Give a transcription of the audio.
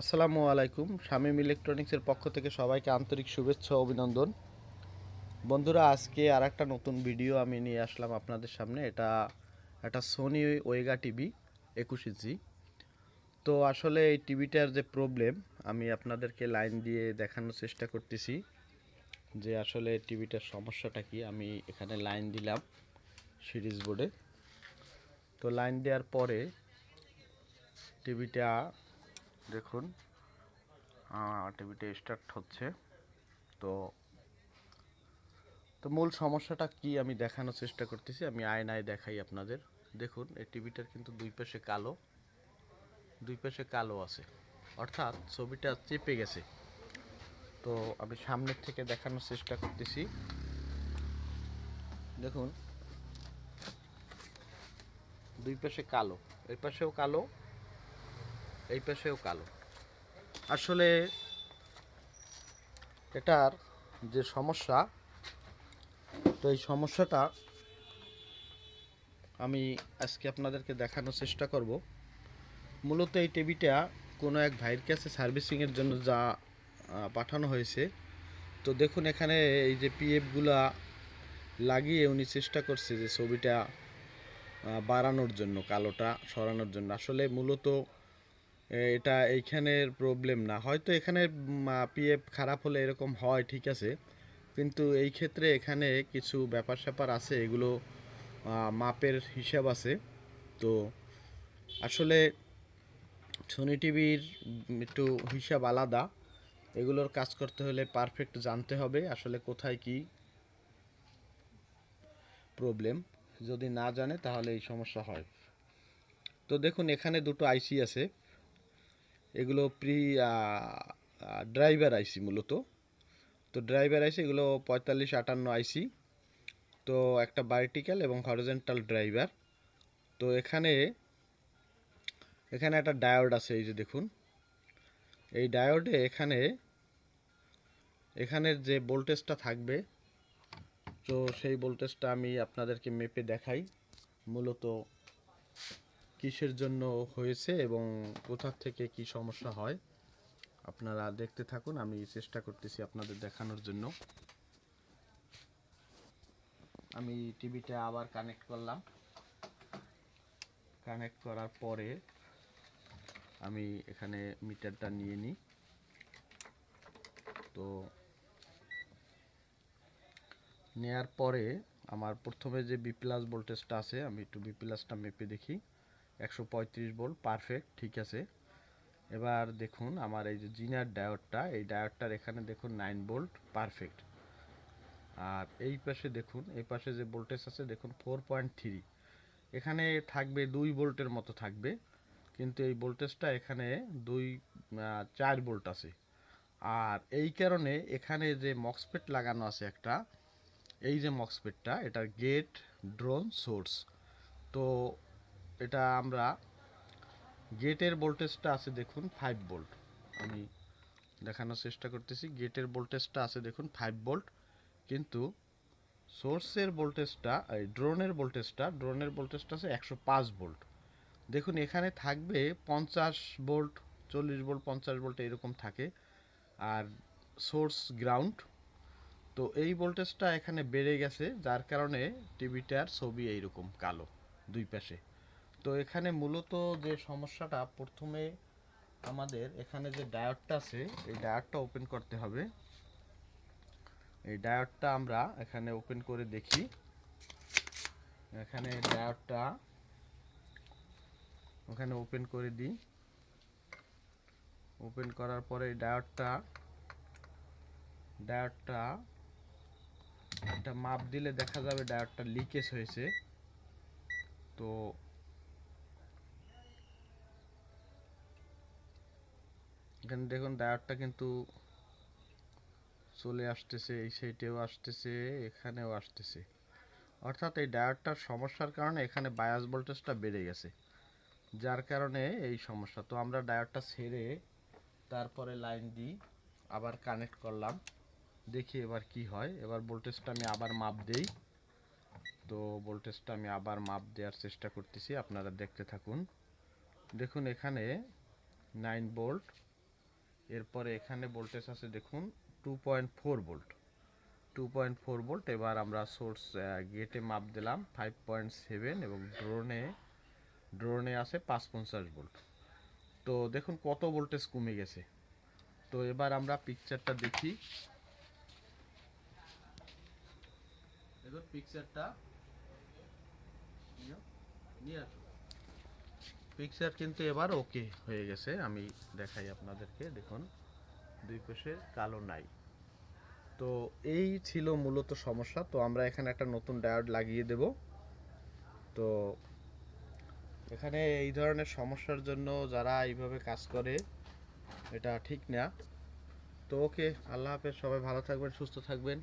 আসসালামু আলাইকুম। শামীম ইলেকট্রনিক্সের পক্ষ থেকে সবাইকে আন্তরিক শুভেচ্ছা অভিনন্দন। বন্ধুরা, আজকে আর একটা নতুন ভিডিও আমি নিয়ে আসলাম আপনাদের সামনে। এটা একটা সোনি ওয়েগা টিভি একুশ ইঞ্চি। তো আসলে এই টিভিটার যে প্রবলেম আমি আপনাদেরকে লাইন দিয়ে দেখানোর চেষ্টা করতেছি যে আসলে টিভিটার সমস্যাটা কি। আমি এখানে লাইন দিলাম সিরিজ বোর্ডে। তো লাইন দেওয়ার পরে টিভিটা দেখুন টিভিটা স্টার্ট হচ্ছে। তো তো মূল সমস্যাটা কি আমি দেখানোর চেষ্টা করতেছি, আমি আয়নায় দেখাই আপনাদের। দেখুন, এই টিভিটার কিন্তু দুই পাশে কালো, দুই পাশে কালো আছে। অর্থাৎ ছবিটা চেপে গেছে। তো আমি সামনের থেকে দেখানোর চেষ্টা করতেছি। দেখুন, দুই পাশে কালো এই পাশেও কালো এই পাশেও কালো। আসলে এটার যে সমস্যা, তো এই সমস্যাটা আমি আজকে আপনাদেরকে দেখানোর চেষ্টা করব। মূলত এই টিভিটা কোনো এক ভাইয়ের কাছে সার্ভিসিংয়ের জন্য যা পাঠানো হয়েছে। তো দেখুন এখানে এই যে পিএফগুলা লাগিয়ে উনি চেষ্টা করছে যে ছবিটা বাড়ানোর জন্য, কালোটা সরানোর জন্য। আসলে মূলত এটা এইখানের প্রবলেম না। হয়তো এখানে পিএফ খারাপ হলে এরকম হয়, ঠিক আছে। কিন্তু এই ক্ষেত্রে এখানে কিছু ব্যাপার স্যাপার আছে, এগুলো মাপের হিসাব আছে। তো আসলে সোনি টিভির একটু হিসাব আলাদা। এগুলোর কাজ করতে হলে পারফেক্ট জানতে হবে, আসলে কোথায় কি প্রবলেম যদি না জানে, তাহলে এই সমস্যা হয়। তো দেখুন, এখানে দুটো আইসি আছে। এগুলো প্রি ড্রাইভার আইসি মূলত। তো ড্রাইভার আইসি এগুলো পঁয়তাল্লিশ আটান্ন আইসি তো একটা ভার্টিক্যাল এবং হরিজেন্টাল ড্রাইভার তো এখানে এখানে একটা ডায়োড আছে, এই যে দেখুন। এই ডায়োডে এখানে, এখানের যে ভোল্টেজটা থাকবে, তো সেই ভোল্টেজটা আমি আপনাদেরকে মেপে দেখাই। মূলত কিসের জন্য হয়েছে এবং কোথা থেকে কি সমস্যা হয়, আপনারা দেখতে থাকুন। আমি চেষ্টা করতেছি আপনাদের দেখানোর জন্য। আমি টিভিটা আবার কানেক্ট করলাম। কানেক্ট করার পরে আমি এখানে মিটারটা নিয়ে নিই। তো নেয়ার পরে আমার প্রথমে যে বি প্লাস ভোল্টেজটা আছে, আমি একটু বি প্লাসটা মেপে দেখি। একশো পঁয়ত্রিশ ভোল্ট পারফেক্ট ঠিক আছে। এবার দেখুন আমার এই যে জিনার ডায়োডটা, এই ডায়োডটার এখানে দেখুন নাইন ভোল্ট পারফেক্ট আর এই পাশে দেখুন, এই পাশে যে ভোল্টেজ আছে, দেখুন ফোর পয়েন্ট থ্রি এখানে থাকবে দুই ভোল্টের মতো থাকবে, কিন্তু এই ভোল্টেজটা এখানে দুই চার ভোল্ট আছে। আর এই কারণে এখানে যে মক্সপেট লাগানো আছে একটা, এই যে মক্সপেটটা এটা গেট ড্রোন সোর্স তো এটা আমরা গেটের ভোল্টেজটা আছে দেখুন ফাইভ ভোল্ট আমি দেখানোর চেষ্টা করতেছি, গেটের ভোল্টেজটা আছে দেখুন ফাইভ ভোল্ট কিন্তু সোর্সের ভোল্টেজটা, এই ড্রোনের ভোল্টেজটা ড্রোনের ভোল্টেজটা আছে একশো পাঁচ ভোল্ট দেখুন এখানে থাকবে পঞ্চাশ ভোল্ট চল্লিশ ভোল্ট পঞ্চাশ ভোল্ট এরকম থাকে, আর সোর্স গ্রাউন্ড। তো এই ভোল্টেজটা এখানে বেড়ে গেছে, যার কারণে টিভিটার ছবি এইরকম, কালো, দুই পাশে। তো এখানে মূলত যে সমস্যাটা, প্রথমে আমাদের এখানে যে ডায়োডটা আছে, এই ডায়োডটা ওপেন করতে হবে। এই ডায়োডটা আমরা এখানে ওপেন করে দেখি। এখানে ডায়োডটা ওখানে ওপেন করে দিই। ওপেন করার পরে এই ডায়োডটা ডায়োডটা একটা মাপ দিলে দেখা যাবে ডায়োডটা লিকেজ হয়েছে। তো এখানে দেখুন ডায়োডটা কিন্তু চলে আসতেছে, এই সাইডেও আসতেছে, এখানেও আসতেছে। অর্থাৎ এই ডায়োডটার সমস্যার কারণে এখানে বায়াস ভোল্টেজটা বেড়ে গেছে। যার কারণে এই সমস্যা। তো আমরা ডায়োডটা ছেড়ে তারপরে লাইন দিই, আবার কানেক্ট করলাম। দেখি এবার কি হয়। এবার ভোল্টেজটা আমি আবার মাপ দেই। তো ভোল্টেজটা আমি আবার মাপ দেওয়ার চেষ্টা করতেছি, আপনারা দেখতে থাকুন। দেখুন এখানে নাইন ভোল্ট এরপরে এখানে ভোল্টেজ আছে দেখুন two point four volt two point four volt এবার আমরা সোর্স গেটে মাপ দিলাম ফাইভ পয়েন্ট সেভেন এবং ড্রোনে ড্রোনে আছে পাঁচ পঞ্চাশ ভোল্ট তো দেখুন কত ভোল্টেজ কমে গেছে। তো এবার আমরা পিকচারটা দেখি। দেখুন পিকচারটা নিয়ে আসো পিকচার কিন্তু এবার ওকে হয়ে গেছে। আমি দেখাই আপনাদেরকে, দেখুন। দুই পাশে কালো নাই। তো এই ছিল মূলত সমস্যা। তো আমরা এখানে একটা নতুন ডায়োড লাগিয়ে দেব। তো এখানে এই ধরনের সমস্যার জন্য যারা এইভাবে কাজ করে, এটা ঠিক না। তো ওকে আল্লাহ হাফেজ, সবাই ভালো থাকবেন, সুস্থ থাকবেন।